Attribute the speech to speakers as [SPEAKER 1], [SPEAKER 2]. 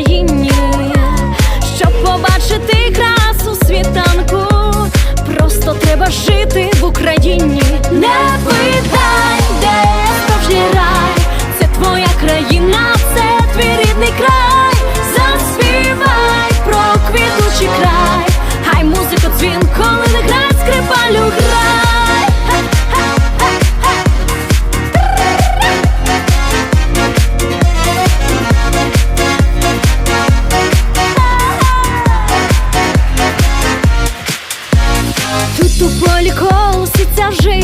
[SPEAKER 1] Україні, щоб побачити красу світанку, просто треба жити в Україні. Не питай, де справжній рай, це твоя країна, це твій рідний край, заспівай про квітучий край, хай музика дзвінколи. Вид поле колосится жизнь